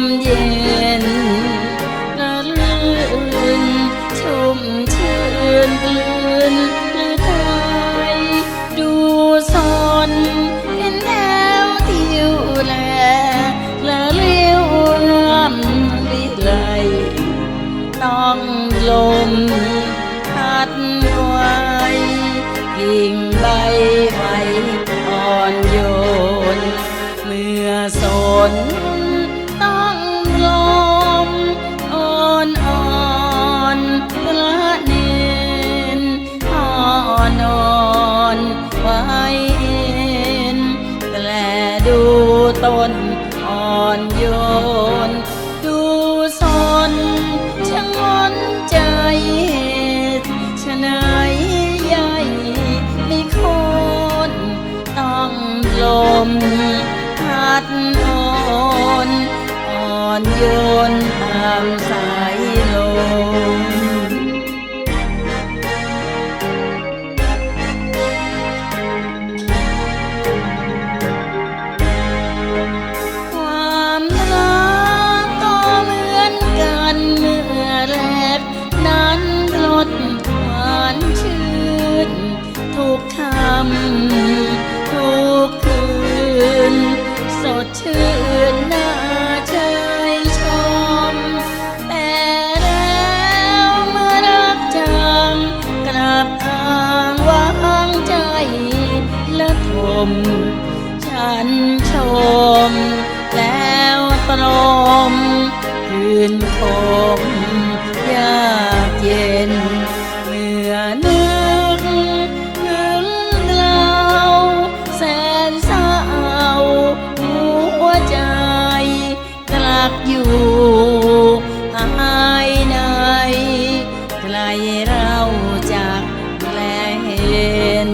มเย็นระลื่นชุ่มชื่นลื่นลือตายดูซนเห็นดาวทิวแลละเลี้ยวงามวิไลต้องลมพัดไหว้กิ่งใบไม้อ่อนโยนเมื่อสน นอนไว้เอนแต่ดูต้นอ่อนโยน ดูสนชะงอนใจเหตุชะไหนใหญ่ไม่คนต้องลมพัดอ่อนอ่อนโยนตามสายลมำทุกคืน สดชื่นน่าเชยชม แต่แล้วเมื่อรักจางกลับอ้างวางใจและทม ฉันชม แล้วตรมคืนคม กลักอยู่ภายในใครเราจากแลเห็น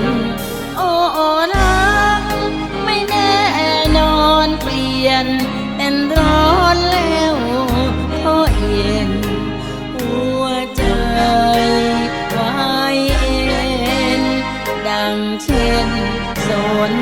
โอ้รักไม่แน่นอนเปลี่ยน เป็นร้อนแล้วเพราะเย็นหัวใจไว้เอ็น ดังเช่นสน